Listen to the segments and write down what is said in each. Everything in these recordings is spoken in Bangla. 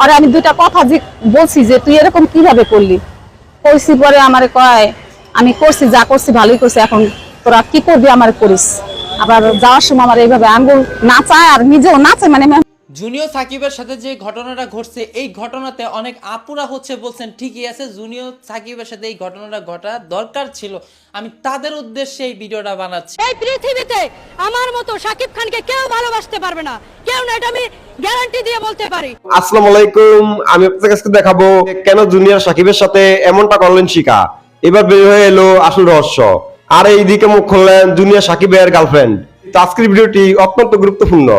আর আমি দুটা কথা যে বলছি যে তুই এরকম কীভাবে করলি? করছি পরে আমার কয়, আমি করছি, যা করছি ভালোই করছি, এখন তোরা কি করবি আমার করিস? আবার যাওয়ার সময় আমার এইভাবে আঙ্গুল নাচায় আর নিজেও নাচে মানে জুনিয়র সাকিবের সাথে যে ঘটনাটা ঘটছে এই ঘটনাতে অনেক আপুরা হচ্ছে বলছেন ঠিকই আছে জুনিয়র সাকিবের সাথে এই ঘটনাটা ঘটা দরকার ছিল। আমি তাদের উদ্দেশ্যে এই ভিডিওটা বানাচ্ছি। এই পৃথিবীতে আমার মতো শাকিব খানকে কেউ ভালোবাসতে পারবে না। কেউ না এটা আমি গ্যারান্টি দিয়ে বলতে পারি। আসসালামু আলাইকুম আমি আপনাদের কাছে দেখাবো কেন জুনিয়র সাকিবের সাথে এমনটা করলেন শিকা। এবার বের হয়ে এলো আসল রহস্য। আর এইদিকে মুখ খুললেন জুনিয়র সাকিবের গার্লফ্রেন্ড তো আজকের ভিডিওটি অত্যন্ত গুরুত্বপূর্ণ।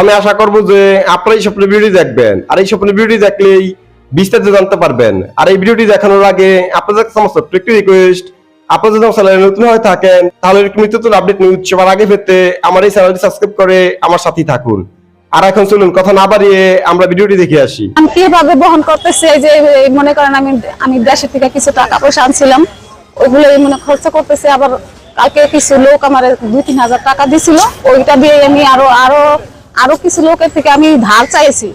আমি আশা করব যে আপনারা এই স্বপ্নের ভিডিওটি দেখবেন। আর এই স্বপ্নের ভিডিওটি দেখলেই বিস্তারিত জানতে পারবেন। আর এই ভিডিওটি দেখানোর আগে আপনাদের সমস্ত একটি রিকোয়েস্ট আপনারা যদি আমার চ্যানেলে নতুন হয়ে থাকেন, তাহলে আপডেট আগে আমার এই চ্যানেলটি সাবস্ক্রাইব করে আমার সাথেই থাকুন। আর এখন চলুন, কথা না বাড়িয়ে আমরা ভিডিওটি দেখে আসি। আমি কীভাবে বহন যে মনে করেন আমি আমি দেশের থেকে কিছু টাকা পয়সা আনছিলাম ওইগুলো এই মনে খরচ করতেছি, আবার কালকে কিছু লোক আমার দুই তিন হাজার টাকা দিছিল, ওইটা দিয়ে আমি আরও আরও আরও কিছু লোকের থেকে আমি ধার চাইছি।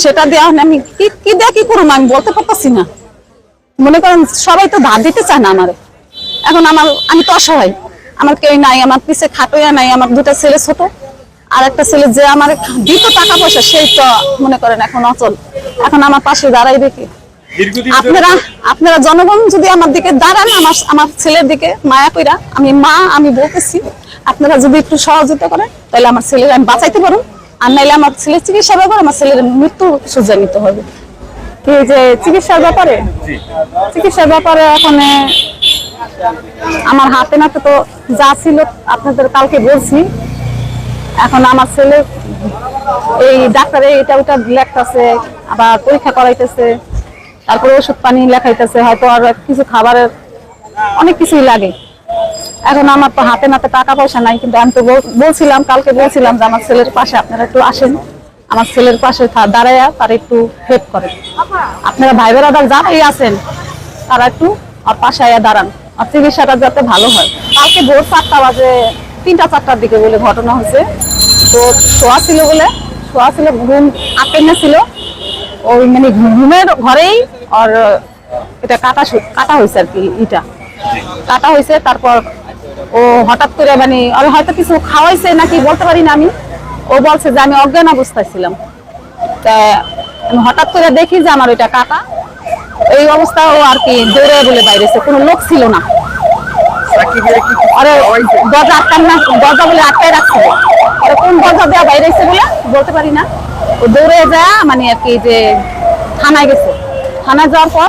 সেটা দিয়ে এখন আমি কি কি দিয়ে কি করব আমি বলতে পারতেছি না। মনে করেন সবাই তো ধার দিতে চায় না আমারে। এখন আমার আমি তো অসহায়। আমার কেউ নাই আমার পিছে খাটোয়া নাই আমার দুটা ছেলে ছোট। আর একটা ছেলে যে আমার দিত টাকা পয়সা সেই তো মনে করেন এখন অচল। এখন আমার পাশে দাঁড়াই দেখি। আপনারা আপনারা জনগণ যদি আমার দিকে দাঁড়ান আমার আমার ছেলের দিকে মায়া কইরা আমি মা আমি বলতেছি আপনারা যদি একটু সহযোগিতা করেন তাহলে আমার ছেলের আমি বাঁচাইতে পারুন আর নাইলে আমার ছেলের চিকিৎসা ব্যাপারে আমার ছেলের মৃত্যু সোজা নিতে হবে। কি যে চিকিৎসার ব্যাপারে? চিকিৎসার ব্যাপারে ওখানে আমার হাতে নাতে তো যা ছিল আপনাদের কালকে বলছি। এখন আমার ছেলে এই ডাক্তারে এটা ওটা লেখতেছে আবার পরীক্ষা করাইতেছে তারপরে ওষুধ পানি লেখাইতেছে হয়তো আর কিছু খাবারের অনেক কিছুই লাগে। এখন আমার তো হাতে নাতে টাকা পয়সা নাই কিন্তু আমি তো বলছিলাম কালকে বলছিলাম যে আমার ছেলের পাশে আপনারা একটু আসেন। আমার ছেলের পাশে দাঁড়াইয়া তার একটু হেল্প করেন আপনারা ভাই বেড়াদার যারাই আছেন তারা একটু আর পাশে আয়া দাঁড়ান। আর চিকিৎসাটা যাতে ভালো হয়। কালকে ভোর চারটা বাজে তিনটা চারটার দিকে বলে ঘটনা হয়েছে। তো শোয়া ছিল বলে শোয়া ছিল ঘুম আটেনে ছিল। ওই মানে ঘুমের ঘরেই আর এটা কাটা কাটা হয়েছে আর কি ইটা। কাটা হয়েছে তারপর ও হঠাৎ করে মানে আর হয়তো কিছু খাওয়াইছে নাকি বলতে পারি না আমি। ও বলছে যে আমি অজ্ঞান অবস্থায় ছিলাম। তা আমি হঠাৎ করে দেখি যে আমার ওইটা কাটা এই অবস্থা ও আর কি দৌড়ে বলে বাইরেছে, কোনো লোক ছিল না। আরে, দরজা আটকান, দরজা বলে আটকায় কোন দরজা বলে বলতে পারি না। ও দৌড়ে যা মানে আর কি যে থানায় গেছে। থানায় যাওয়ার পর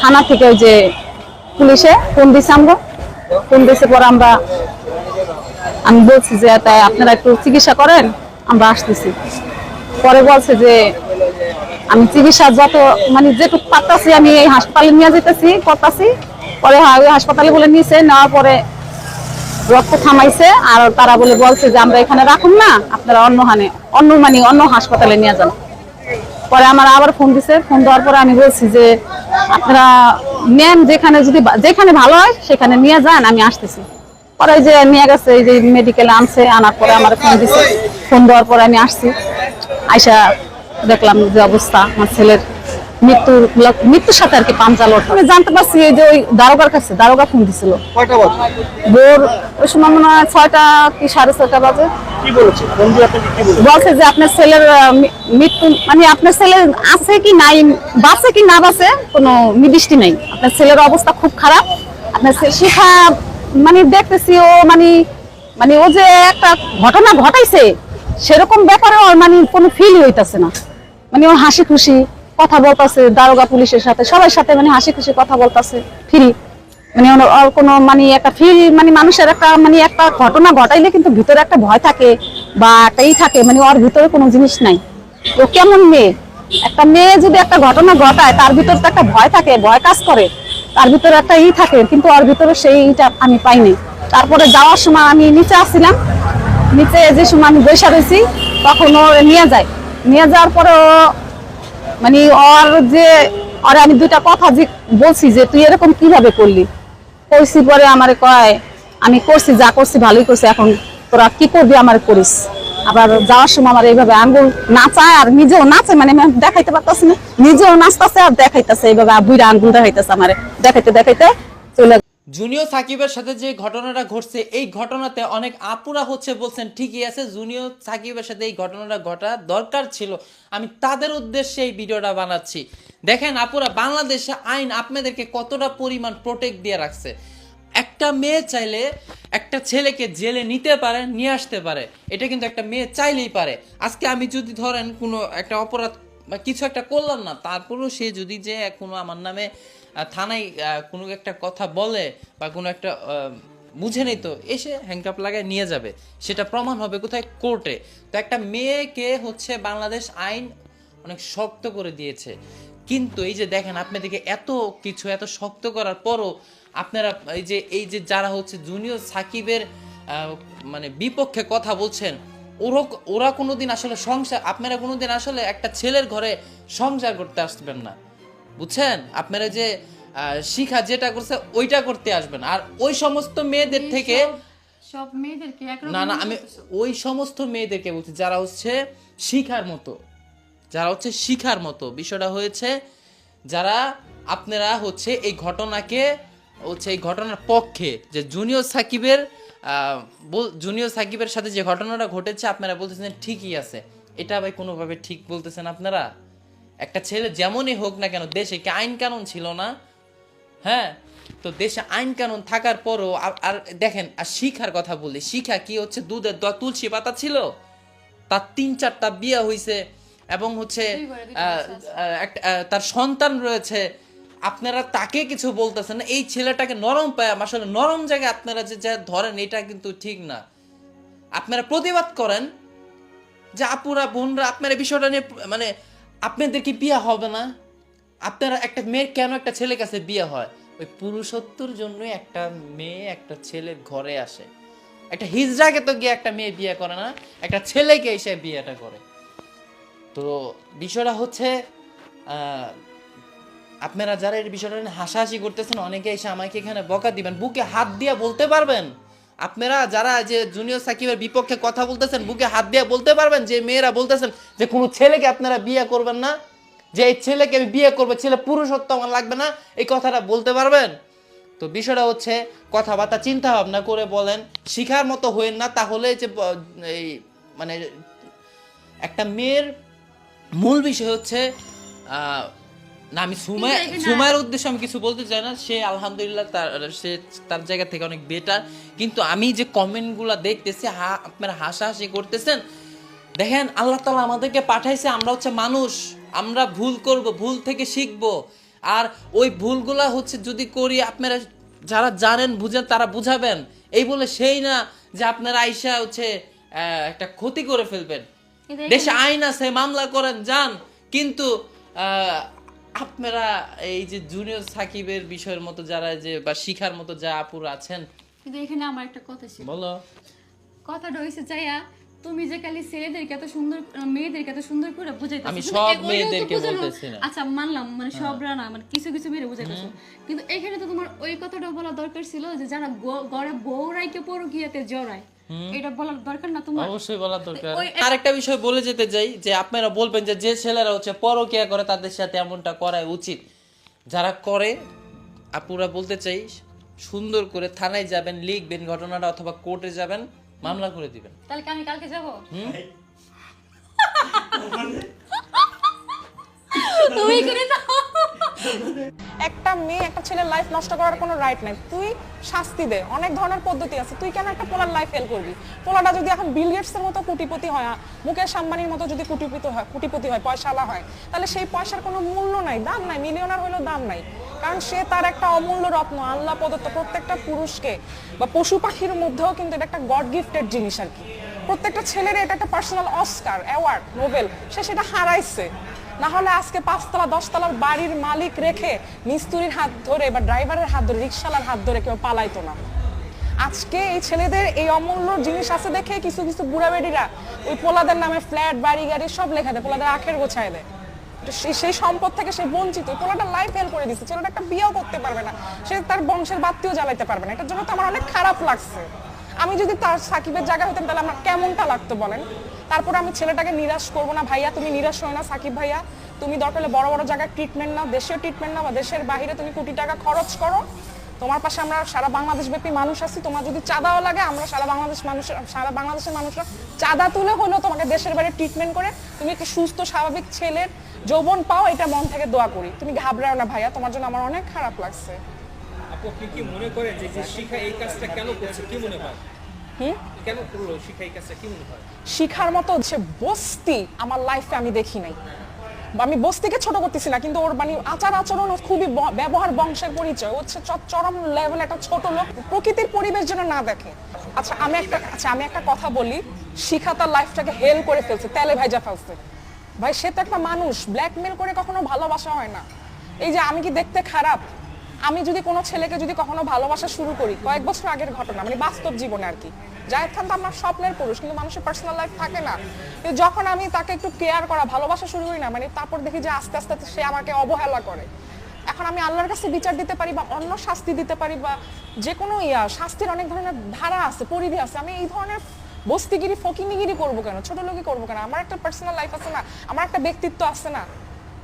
থানা থেকে ওই যে পুলিশে ফোন দিছে আমরা ফোন দিছে পর আমরা, আমি বলছি যে, তাই আপনারা একটু চিকিৎসা করেন, আমরা আসতেছি। পরে বলছে যে, আমি চিকিৎসা যত মানে যেটুকু পারতাছি, আমি এই হাসপাতালে নিয়ে যেতেছি করতাছি। পরে ওই হাসপাতালে বলে নিয়েছে নেওয়ার পরে রক্ত থামাইছে, আর তারা বলে, বলছে যে, আমরা এখানে রাখুন না, আপনারা অন্য হানে, অন্য মানে অন্য হাসপাতালে নিয়ে যান। পরে আমার আবার ফোন দিছে, ফোন দেওয়ার পরে আমি বলছি যে, আপনারা নেন যেখানে যদি যেখানে ভালো হয়, সেখানে নিয়ে যান, আমি আসতেছি। পরে যে নিয়ে গেছে, এই যে মেডিকেলে আনছে, আনার পরে আমার ফোন দিছে। ফোন দেওয়ার পরে আমি আসছি। আইসা দেখলাম যে অবস্থা, আমার ছেলের মৃত্যুর মৃত্যুর সাথে আর কি পাঞ্জা লড় আমি জানতে পারছি এই যে ওই দারোগার কাছে দারোগা ফোন দিছিল। কয়টা ভোর ওই সময় মনে হয় ছয়টা কি সাড়ে ছয়টা বাজে। বলেছে? বন্ধু আপনাকে কি বলেছে? বলছে যে আপনার ছেলের মৃত্যু মানে আপনার ছেলের আছে কি নাই বাঁচে কি না বাঁচে কোনো নির্দিষ্ট নাই। আপনার ছেলের অবস্থা খুব খারাপ। আপনার শিখা মানে দেখতেছি ও মানে মানে ও যে একটা ঘটনা ঘটাইছে সেরকম ব্যাপারে ওর মানে কোনো ফিল হইতাছে না। মানে ও হাসি খুশি কথা বলতাছে, দারোগা পুলিশের সাথে। সবার সাথে মানে হাসি খুশি কথা বলতাছে ফ্রি মানে ওর- কোনো মানে একটা ফ্রি মানে মানুষের একটা মানে একটা ঘটনা ঘটাইলে কিন্তু ভিতরে একটা ভয় থাকে বা একটা ই থাকে মানে ওর ভিতরে কোনো জিনিস নাই। ও কেমন মেয়ে? একটা মেয়ে যদি একটা ঘটনা ঘটায়, তার ভিতরে তো একটা ভয় থাকে, ভয় কাজ করে। তার ভিতরে একটা ই থাকে, কিন্তু ওর ভিতরে সেই ইটা আমি পাইনি তারপরে যাওয়ার সময় আমি নিচে আসছিলাম। নিচে যে সময় আমি বসে রয়েছি তখন ও নিয়ে যায়। নিয়ে যাওয়ার পরে ও মানে ওর যে, ওর আমি দুইটা কথা যে বলছি যে তুই এরকম কীভাবে করলি? কইছি, পরে আমারে কয়, আমি করছি, যা করছি ভালোই করছি, এখন তোরা কি করবি আমার করিস? আবার যাওয়ার সময় আমার এইভাবে আঙ্গুল নাচায় আর নিজেও নাচে মানে দেখাইতে পারতাছি না। নিজেও নাচতেছে আর দেখাইতেছে, এইভাবে বুড়া আঙ্গুল দেখাইতেছে আমার। দেখাইতে দেখাইতে চলে জুনিয়র সাকিবের সাথে যে ঘটনাটা ঘটছে, এই ঘটনাতে অনেক আপুরা হচ্ছে বলছেন, ঠিকই আছে, জুনিয়র সাকিবের সাথে এই ঘটনাটা ঘটা দরকার ছিল। আমি তাদের উদ্দেশ্যে এই ভিডিওটা বানাচ্ছি। দেখেন আপুরা, বাংলাদেশে আইন আপনাদেরকে কতটা পরিমাণ প্রোটেক্ট দিয়ে রাখছে। একটা মেয়ে চাইলে একটা ছেলেকে জেলে নিতে পারে, নিয়ে আসতে পারে। এটা কিন্তু একটা মেয়ে চাইলেই পারে। আজকে আমি যদি ধরেন কোনো একটা অপরাধ বা কিছু একটা করলাম না, তারপরেও সে যদি যে কোনো আমার নামে থানায় কোনো একটা কথা বলে বা কোনো একটা বুঝে নেই তো, এসে হ্যাংকাপ লাগায় নিয়ে যাবে। সেটা প্রমাণ হবে কোথায়? কোর্টে। তো একটা মেয়েকে হচ্ছে বাংলাদেশ আইন অনেক শক্ত করে দিয়েছে। কিন্তু এই যে দেখেন, আপনাদেরকে এত কিছু, এত শক্ত করার পরও আপনারা এই যে এই যে যারা হচ্ছে জুনিয়র সাকিবের মানে বিপক্ষে কথা বলছেন ওরা ওরা কোনোদিন আসলে সংসার, আপনারা কোনোদিন আসলে একটা ছেলের ঘরে সংসার করতে আসবেন না। বুঝছেন? আপনারা যে শিখা যেটা করছে ওইটা করতে আসবেন। আর ওই সমস্ত মেয়েদের থেকে সব মেয়েদেরকে না না আমি ওই সমস্ত মেয়েদেরকে বলছি যারা হচ্ছে শিখার মতো। যারা হচ্ছে শিখার মতো। বিষয়টা হয়েছে যারা আপনারা হচ্ছে এই ঘটনাকে হচ্ছে এই ঘটনার পক্ষে। যে জুনিয়র সাকিবের জুনিয়র সাকিবের সাথে যে ঘটনাটা ঘটেছে আপনারা বলতেছেন ঠিকই আছে। এটা ভাই কোনোভাবে ঠিক বলতেছেন আপনারা? একটা ছেলে যেমনই হোক না কেন দেশে কি আইন কানুন ছিল না? হ্যাঁ? তো দেশে আইন কানুন থাকার পরও আর- দেখেন আর শিখার কথা বলি শিখা কি হচ্ছে দুধের দ তুলসী পাতা ছিল? তার তিন চারটা বিয়ে হয়েছে এবং হচ্ছে তার সন্তান রয়েছে। আপনারা তাকে কিছু বলতেছেন না এই ছেলেটাকে নরম পায় আসলে নরম জায়গায় আপনারা যে যা ধরেন এটা কিন্তু ঠিক না। আপনারা প্রতিবাদ করেন যে আপুরা বোনরা আপনারা বিষয়টা নিয়ে মানে আপনাদের কি বিয়ে হবে না? আপনারা একটা মেয়ের কেন একটা ছেলের কাছে বিয়ে হয়? ওই পুরুষত্বর জন্যই একটা মেয়ে একটা ছেলের ঘরে আসে। একটা হিজড়াকে তো গিয়ে একটা মেয়ে বিয়ে করে না, একটা ছেলেকে এসে বিয়েটা করে। তো বিষয়টা হচ্ছে আপনারা যারা এই বিষয়টা হাসাহাসি করতেছেন, অনেকে এসে আমাকে এখানে বকা দিবেন, বুকে হাত দিয়ে বলতে পারবেন? আপনারা যারা যে জুনিয়র সাকিবের বিপক্ষে কথা বলতেছেন বুকে হাত দিয়ে বলতে পারবেন, যে মেয়েরা বলতেছেন যে কোনো ছেলেকে আপনারা বিয়ে করবেন না, যে এই ছেলেকে আমি বিয়ে করব, ছেলে পুরুষত্ব আমার লাগবে না, এই কথাটা বলতে পারবেন? তো বিষয়টা হচ্ছে, কথাবার্তা চিন্তা ভাবনা করে বলেন, শিখার মতো হইন না, তাহলে যে এই মানে একটা মেয়ের মূল বিষয় হচ্ছে না আমি এখানে- সুমায়ের উদ্দেশ্যে আমি কিছু বলতে চাই না। সে আলহামদুলিল্লাহ তার সে তার জায়গা থেকে অনেক বেটার কিন্তু আমি যে কমেন্টগুলো দেখতেছি হা আপনারা হাসাহাসি করতেছেন দেখেন আল্লাহ তালা আমাদেরকে পাঠাইছে আমরা হচ্ছে মানুষ। আমরা ভুল করব ভুল থেকে শিখব। আর ওই ভুলগুলা হচ্ছে যদি করি আপনারা যারা জানেন বুঝেন তারা বুঝাবেন। এই বলে সেই না যে আপনারা আইসা হচ্ছে আহ, একটা ক্ষতি করে ফেলবেন। দেশে আইন আছে মামলা করেন যান। কিন্তু আহ, আপনারা এই যে জুনিয়র সাকিবের বিষয়ের মতো যারা যে বা শিখার মতো যা আপুর আছেন কিন্তু এখানে আমার একটা কথা ছিল। বলো। কথাটা হইছে চাইয়া তুমি যে খালি ছেলেদেরকে এত সুন্দর মেয়েদেরকে এত সুন্দর করে বুঝাইতেছো আমি সব মেয়েদেরকে বলতেছি না। আচ্ছা মানলাম মানে সবরা না মানে কিছু কিছু মেয়েরা বুঝাইতেছো। কিন্তু এখানে তো তোমার ওই কথাটা বলা দরকার ছিল যে যারা গড়ে ঘরে বউ রাইকে পরকিয়াতে জড়ায় এটা বলার দরকার না তোমার? অবশ্যই বলা দরকার। আরেকটা বিষয় বলে যেতে যাই যে আপনারা বলবেন যে যে ছেলেরা হচ্ছে পরকিয়া করে তাদের সাথে এমনটা করা উচিত। যারা করে আপুরা বলতে চাই সুন্দর করে থানায় যাবেন লিখবেন ঘটনাটা অথবা কোর্টে যাবেন মামলা করে দিবেন। তাহলে কি আমি কালকে যাব? তুমি এখানে যাও একটা মেয়ে, একটা ছেলের লাইফ নষ্ট করার কোনো রাইট নাই। তুই শাস্তি দে। অনেক ধরনের পদ্ধতি আছে। তুই কেন একটা পোলার লাইফ ফেল করবি? পোলাটা যদি এখন বিল গেটসের মতো কোটিপতি হয় মুকেশ আম্বানির মতো যদি কোটিপতি হয় কোটিপতি হয়, পয়সাওয়ালা হয়, তাহলে সেই পয়সার কোনো মূল্য নাই, দাম নাই মিলিয়নার হলেও দাম নাই। কারণ সে তার একটা অমূল্য রত্ন, আল্লাহ প্রদত্ত প্রত্যেকটা পুরুষকে বা পশু পাখির মধ্যেও কিন্তু এটা একটা গড গিফটেড জিনিস আর কি। প্রত্যেকটা ছেলের এটা একটা পার্সোনাল অস্কার অ্যাওয়ার্ড নোবেল সে সেটা হারাইছে। না হলে আজকে পাঁচতলা, দশতলার বাড়ির মালিক রেখে মিস্তুরির হাত ধরে বা ড্রাইভারের হাত ধরে রিক্সালার হাত ধরে কেউ পালাইতো না। আজকে এই ছেলেদের এই অমূল্য জিনিস আছে দেখে কিছু কিছু বুড়া বেডিরা ওই পোলাদের নামে ফ্ল্যাট, বাড়ি, গাড়ি সব লেখা দেয়, পোলাদের আখের গোছায় দেয়। সেই সম্পদ থেকে সে বঞ্চিত পোলাটা লাইফ ফেল করে দিচ্ছে ছেলেটা একটা বিয়েও করতে পারবে না। সে তার বংশের বাত্তিও জ্বালাইতে পারবে না, এটার জন্য তো আমার অনেক খারাপ লাগছে। আমি যদি তার সাকিবের জায়গা হতাম তাহলে আমার কেমনটা লাগতো বলেন? তারপর আমি ছেলেটাকে নিরাশ করব না। ভাইয়া, তুমি নিরাশ হয় না, সাকিব ভাইয়া। তুমি দরকার হলে বড় বড় জায়গায় ট্রিটমেন্ট নাও দেশের ট্রিটমেন্ট নাও বা দেশের বাইরে তুমি কোটি টাকা খরচ করো। তোমার পাশে আমরা সারা বাংলাদেশ ব্যাপী মানুষ আছি, তোমার যদি চাঁদাও লাগে, আমরা সারা বাংলাদেশ মানুষ সারা বাংলাদেশের মানুষরা চাঁদা তুলে হলেও তোমাকে দেশের বাইরে ট্রিটমেন্ট করে। তুমি একটি সুস্থ, স্বাভাবিক ছেলের যৌবন পাও, এটা মন থেকে দোয়া করি। তুমি ঘাবড়াও না ভাইয়া, তোমার জন্য আমার অনেক খারাপ লাগছে। কি মনে যে শিখা এই কাজটা কেন করছে কি মনে হয়? শিখার মতো যে বস্তি আমার লাইফে আমি দেখি নাই। আমি বস্তিকে ছোট করতেছি না কিন্তু ওর মানে আচার আচরণ খুবই ব্যবহার বংশের পরিচয়। হচ্ছে চরম লেভেল একটা ছোট লোক প্রকৃতির পরিবেশ যেন না দেখে। আচ্ছা আমি একটা আচ্ছা আমি একটা কথা বলি। শিখা তার লাইফটাকে হেল করে ফেলছে তেলে ভাইজা ফেলছে। ভাই সে তো একটা মানুষ ব্ল্যাকমেল করে কখনো ভালোবাসা হয় না। এই যে আমি কি দেখতে খারাপ? আমি যদি কোনো ছেলেকে যদি কখনো ভালোবাসা শুরু করি, কয়েক বছর আগের ঘটনা মানে বাস্তব জীবনে আর কি। জায়েদ খান তো আমার স্বপ্নের পুরুষ, কিন্তু মানুষের পার্সোনাল লাইফ থাকে না। যখন আমি তাকে একটু কেয়ার করা, ভালোবাসা শুরু করি না মানে তারপর দেখি যে আস্তে আস্তে সে আমাকে অবহেলা করে। এখন আমি আল্লাহর কাছে বিচার দিতে পারি বা অন্য শাস্তি দিতে পারি বা যে কোনো ইয়া, শাস্তির অনেক ধরনের ধারা আছে, পরিধি আছে। আমি এই ধরনের বস্তিগিরি ফকিনিগিরি করব কেন? ছোট লোকই করব কেন? আমার একটা পার্সোনাল লাইফ আছে না, আমার একটা ব্যক্তিত্ব আছে না।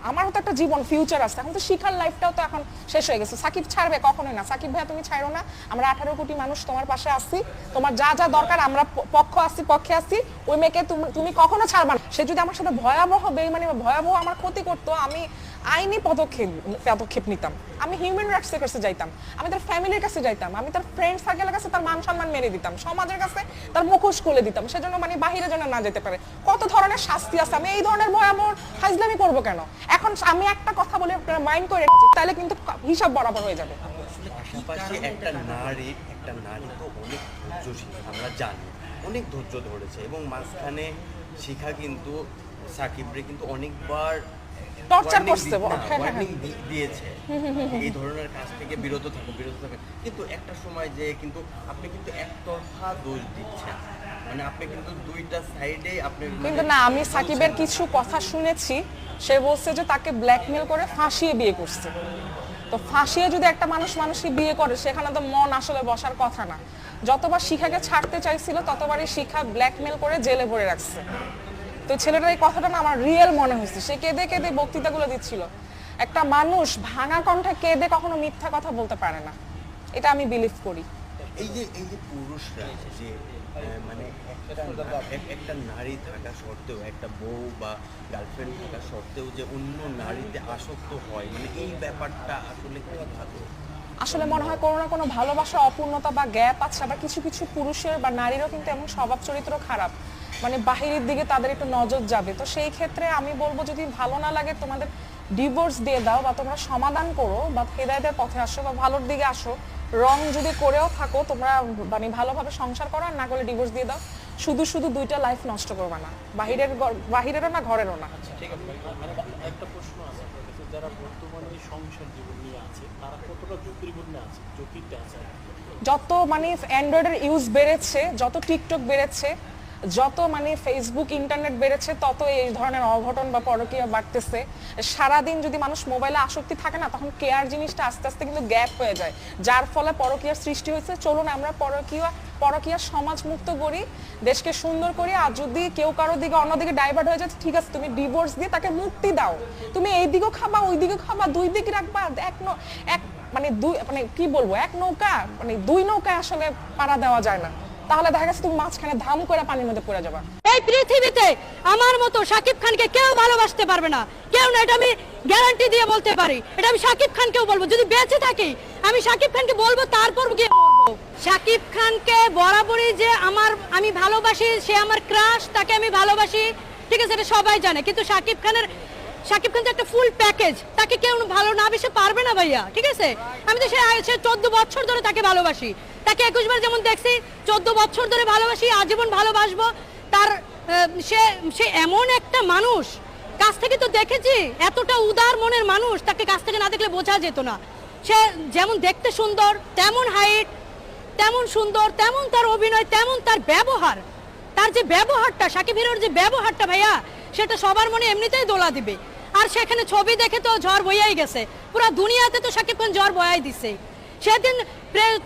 আমারও তো একটা জীবন ফিউচার আছে। এখন তো শিখার লাইফটাও তো এখন শেষ হয়ে গেছে। সাকিব ছাড়বে কখনোই না। সাকিব ভাইয়া, তুমি ছাড়ো না। আমরা আঠারো কোটি মানুষ তোমার পাশে আসছি তোমার যা যা দরকার, আমরা পক্ষ আসছি পক্ষে আসছি ওই মেয়েকে তুমি কখনো ছাড়বা না। সে যদি আমার সাথে ভয়াবহ, বেইমানি বা ভয়াবহ আমার ক্ষতি করতো, আমি আইনি পদক্ষেপ পদক্ষেপ নিতাম। আমি হিউম্যান রাইটসের কাছে যাইতাম, আমি তার ফ্যামিলির কাছে যাইতাম, আমি তার ফ্রেন্ড সার্কেলের কাছে তার মান সম্মান মেরে দিতাম, সমাজের কাছে তার মুখোশ খুলে দিতাম, সেজন্য মানে বাহিরে যেন না যেতে পারে। কত ধরনের শাস্তি আছে? আমি এই ধরনের ভয়াবহ হাইজলামি করব কেন? এখন আমি একটা কথা বলে আপনারা মাইন্ড করে তাহলে কিন্তু হিসাব বরাবর হয়ে যাবে। একটা নারী একটা নারী তো অনেক আমরা জানি, অনেক ধৈর্য ধরেছে এবং মাঝখানে শিখা কিন্তু সাকিবরে কিন্তু অনেকবার Warning করছে, হ্যাঁ, হ্যাঁ, দি- দিয়েছে। এই ধরনের কাজ থেকে বিরত থাকো বিরত থাকো। কিন্তু একটা সময় যে কিন্তু আপনি কিন্তু একতরফা দোষ দিচ্ছেন। মানে আপনি কিন্তু দুইটা সাইডে আপনি কিন্তু মানে না আমি সাকিবের কিছু কথা শুনেছি। সে বলছে যে তাকে ব্ল্যাকমেল করে ফাঁসিয়ে বিয়ে করছে। তো ফাঁসিয়ে যদি একটা মানুষ মানুষই বিয়ে করে সেখানে তো মন আসলে বসার কথা না। যতবার শিখাকে ছাড়তে চাইছিল ততবারই শিখা ব্ল্যাকমেল করে জেলে ভরে রাখছে। তো ছেলেটার এই কথাটা না আমার রিয়েল মনে হয়েছে। সে কেঁদে কেঁদে বক্তৃতাগুলো দিচ্ছিল। একটা মানুষ ভাঙা কণ্ঠে কেঁদে কখনো মিথ্যা কথা বলতে পারে না। এটা আমি বিলিভ করি। এই যে এই যে পুরুষরা যে মানে একটা নারী থাকা সত্ত্বেও একটা বউ বা গার্লফ্রেন্ড থাকা সত্ত্বেও যে অন্য নারীতে আসক্ত হয় মানে এই ব্যাপারটা আসলে ভালো? আসলে মনে হয় কোনো না কোনো ভালোবাসা অপূর্ণতা বা গ্যাপ আছে আবার কিছু কিছু পুরুষের বা নারীরও কিন্তু এমন স্বভাব চরিত্র খারাপ। মানে বাহিরের দিকে তাদের একটু নজর যাবে। তো সেই ক্ষেত্রে আমি বলব যদি ভালো না লাগে তোমাদের ডিভোর্স দিয়ে দাও বা তোমরা সমাধান করো বা হেদায়তের পথে আসো বা ভালোর দিকে আসো রং যদি করেও থাকো তোমরা মানে ভালোভাবে সংসার করো আর না করলে ডিভোর্স দিয়ে দাও। শুধু শুধু দুইটা লাইফ নষ্ট করবা না। বাহিরের বাহিরেরও না ঘরেরও না। একটা প্রশ্ন আছে যারা বর্তমানে সংসার জীবন নিয়ে আছে তারা কতটা ঝুঁকিপূর্ণ আছে? ঝুঁকিতে আছে। যত মানে অ্যান্ড্রয়েডের ইউজ বেড়েছে যত টিকটক বেড়েছে যত মানে ফেসবুক ইন্টারনেট বেড়েছে তত এই ধরনের অঘটন বা পরকীয়া বাড়তেছে। সারাদিন যদি মানুষ মোবাইলে আসক্তি থাকে না, তখন কেয়ার জিনিসটা আস্তে আস্তে কিন্তু গ্যাপ হয়ে যায়। যার ফলে পরকীয়ার সৃষ্টি হয়েছে। চলুন আমরা পরকীয়া পরকীয়া সমাজ মুক্ত করি, দেশকে সুন্দর করি। আর যদি কেউ কারোর দিকে অন্যদিকে ডাইভার্ট হয়ে যাচ্ছে, ঠিক আছে, তুমি ডিভোর্স দিয়ে তাকে মুক্তি দাও। তুমি এই দিকেও খাবা, ওই দিকেও খাবা, দুই দিকে রাখবা, এক এক মানে দুই মানে কি বলব, এক নৌকা মানে দুই নৌকায় আসলে পাড়া দেওয়া যায় না। তাহলে দেখা গেছে তুমি মাঝখানে ধাম করে পানির মধ্যে পড়ে যাবা। এই পৃথিবীতে আমার মতো শাকিব খানকে কেউ ভালোবাসতে পারবে না। কেউ না, এটা আমি গ্যারান্টি দিয়ে বলতে পারি। এটা আমি শাকিব খানকেও বলব। যদি বেঁচে থাকি, আমি শাকিব খানকে বলব, তারপর গিয়ে। শাকিব খানকে বরাবরই যে আমার, আমি ভালোবাসি, সে আমার ক্রাশ তাকে আমি ভালোবাসি, ঠিক আছে, এটা সবাই জানে। কিন্তু শাকিব খানের, সাকিব খান একটা ফুল প্যাকেজ তাকে কেউ ভালো না বেশি পারবে না ভাইয়া, ঠিক আছে? আমি তো সে চোদ্দ বছর ধরে তাকে ভালোবাসি। তাকে একুশবার যেমন দেখছি, চোদ্দ বছর ধরে ভালোবাসি, আজীবন ভালোবাসবো। তার সে সে এমন একটা মানুষ, কাছ থেকে তো দেখেছি, এতটা উদার মনের মানুষ, তাকে কাছ থেকে না দেখলে বোঝা যেত না। সে যেমন দেখতে সুন্দর, তেমন হাইট, তেমন সুন্দর, তেমন তার অভিনয়, তেমন তার ব্যবহার। তার যে ব্যবহারটা, সাকিব হিরোর যে ব্যবহারটা ভাইয়া, সেটা সবার মনে এমনিতেই দোলা দিবে। আর সেখানে ছবি দেখে তো ঝড় বইয়াই গেছে। পুরো দুনিয়াতে তো সাকিব খান ঝড় বয়াই দিছে। সেদিন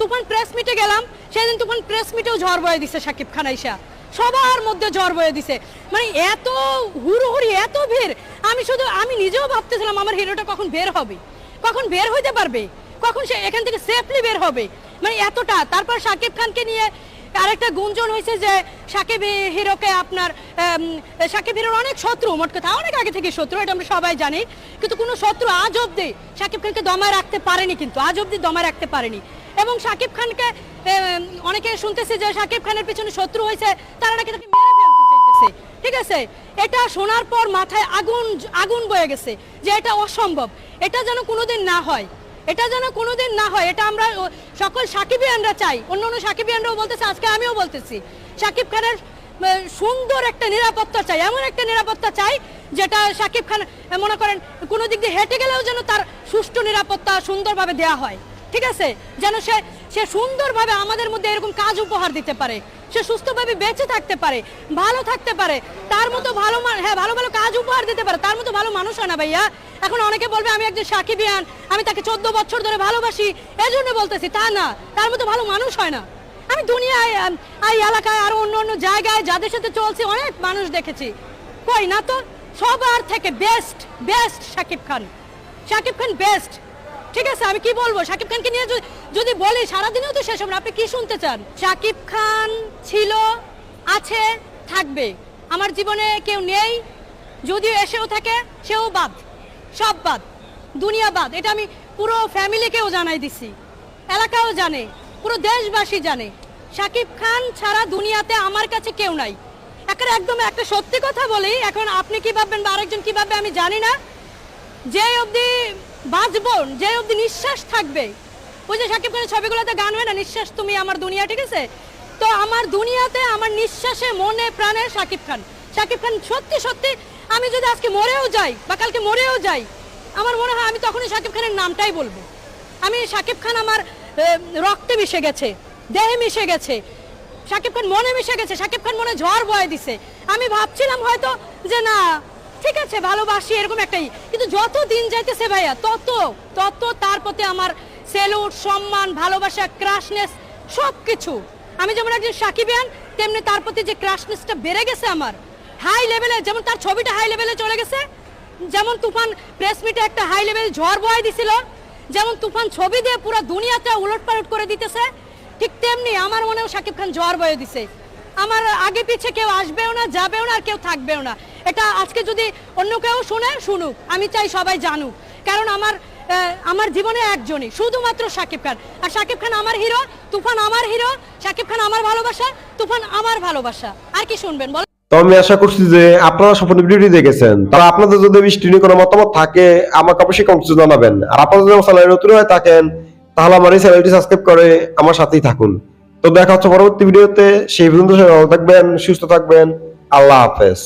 তুফান প্রেস মিটে গেলাম, সেদিন তুফান প্রেস মিটেও ঝড় বয়ে দিছে সাকিব খান আইসা। সবার মধ্যে জ্বর বয়ে দিছে। মানে এত হুড়ুহুড়ি, এত ভিড়, আমি শুধু, আমি নিজেও ভাবতেছিলাম আমার হিরোটা কখন বের হবে। কখন বের হইতে পারবে? কখন সে এখান থেকে সেফলি বের হবে? মানে এতটা। তারপর সাকিব খানকে নিয়ে আরেকটা গুঞ্জন হয়েছে যে সাকিব হিরোকে আপনার সাকিব হিরোর অনেক শত্রু, মোট কথা, অনেক আগে থেকে শত্রু, এটা আমরা সবাই জানি, কিন্তু কোনো শত্রু আজ অব্দি সাকিব খানকে দমায় রাখতে পারেনি কিন্তু, আজ অব্দি দমায় রাখতে পারেনি। এবং সাকিব খানকে অনেকে শুনতেছে যে সাকিব খানের পিছনে শত্রু হয়েছে, তারা নাকি তাকে মেরে ফেলতে চাইতেছে। ঠিক আছে? এটা শোনার পর মাথায় আগুন আগুন বয়ে গেছে যে এটা অসম্ভব। এটা যেন কোনোদিন না হয়। এটা যেন কোনোদিন না হয়, এটা আমরা সকল সাকিবিয়ানরা চাই। অন্য অন্য সাকিবিয়ানরাও বলতেছে, আজকে আমিও বলতেছি। সাকিব খানের সুন্দর একটা নিরাপত্তা চাই, এমন একটা নিরাপত্তা চাই, যেটা সাকিব খান মনে করেন, কোনো দিক দিয়ে হেঁটে গেলেও যেন তার সুষ্ঠু নিরাপত্তা সুন্দরভাবে দেয়া হয়। ঠিক আছে? যেন সে সে সুন্দরভাবে আমাদের মধ্যে এরকম কাজ উপহার দিতে পারে। সে সুস্থভাবে বেঁচে থাকতে পারে, ভালো থাকতে পারে। তার মতো ভালো হ্যাঁ ভালো ভালো কাজ উপহার দিতে পারে। তার মতো ভালো মানুষ হয় না ভাইয়া। এখন অনেকে বলবে আমি একজন সাকিবিয়ান, আমি তাকে চোদ্দ বছর ধরে ভালোবাসি এই জন্য বলতেছি, তা না, তার মতো ভালো মানুষ হয় না। আমি দুনিয়ায় এই এলাকায় আরও অন্য অন্য জায়গায় যাদের সাথে চলছে অনেক মানুষ দেখেছি। কই না তো? সবার থেকে best best Shakib Khan. Shakib Khan best ঠিক আছে, আমি কি বলব? সাকিব খানকে নিয়ে যদি- বলি, সারাদিনেও তো শেষ হবে আপনি কি শুনতে চান? সাকিব খান ছিল, আছে, থাকবে। আমার জীবনে কেউ নেই, যদিও এসেও থাকে, সেও বাদ। সব বাদ, দুনিয়া বাদ। এটা আমি পুরো ফ্যামিলিকেও জানাই দিছি, এলাকাও জানে, পুরো দেশবাসী জানে। সাকিব খান ছাড়া দুনিয়াতে আমার কাছে কেউ নাই। একটা একদম একটা সত্যি কথা বলি, এখন আপনি কি ভাববেন বা আরেকজন কি ভাববে আমি জানি না। যে অবধি বাঁচবো, যে অবধি নিঃশ্বাস থাকবে, ওই যে সাকিব খানের ছবিগুলোতে গান হয় না, নিঃশ্বাস তুমি আমার দুনিয়া ঠিক আছে? তো আমার দুনিয়াতে, আমার নিঃশ্বাসে, মনে, প্রাণে সাকিব খান। সাকিব খান সত্যি সত্যি আমি যদি আজকে মরেও যাই বা কালকে মরেও যাই, আমার মনে হয় আমি তখনই সাকিব খানের নামটাই বলব। আমি সাকিব খান আমার রক্তে মিশে গেছে, দেহে মিশে গেছে, সাকিব খান মনে মিশে গেছে, সাকিব খান মনে ঝড় বয়ে দিছে। আমি ভাবছিলাম হয়তো যে না, ঠিক আছে, ভালোবাসি এরকম একটাই, কিন্তু যত দিন যাইতেছে ভাইয়া, তত তত তার প্রতি আমার সেলুট, সম্মান, ভালোবাসা ক্রাশনেস সব কিছু আমি যেমন একজন সাকিবিয়ান, তেমনি তার প্রতি যে ক্রাশনেসটা বেড়ে গেছে আমার হাই লেভেলে যেমন তার ছবিটা হাই লেভেলে চলে গেছে, যেমন তুফান প্রেস মিটে একটা হাই লেভেল ঝড় বয়ে দিছিল, যেমন তুফান ছবি দিয়ে পুরো দুনিয়াতে উলট পালট করে দিতেছে, ঠিক তেমনি আমার মনেও সাকিব খান জ্বর বয়ে দিছে। আমার আগে পিছে কেউ আসবেও না, যাবেও না আর কেউ থাকবেও না। এটা আজকে যদি অন্য কেউ শুনে, শুনুক। আমি চাই সবাই জানুক। কারণ আমার আমার জীবনে একজনই, শুধুমাত্র সাকিব খান। আর সাকিব খান আমার হিরো তুফান আমার হিরো সাকিব খান আমার ভালোবাসা, তুফান আমার ভালোবাসা। আর কি শুনবেন বল তো আমি আশা করছি যে আপনারা সম্পূর্ণ ভিডিওটি দেখেছেন। তারা আপনাদের যদি বৃষ্টি কোনো মতামত থাকে, আমাকে অবশ্যই কমেন্টে জানাবেন। আর আপনারা যদি আমার চ্যানেলে নতুন হয়ে থাকেন, তাহলে আমার এই চ্যানেলটি সাবস্ক্রাইব করে আমার সাথেই থাকুন। তো দেখা হচ্ছে পরবর্তী ভিডিওতে, সেই পর্যন্ত ভালো থাকবেন, সুস্থ থাকবেন, আল্লাহ হাফেজ।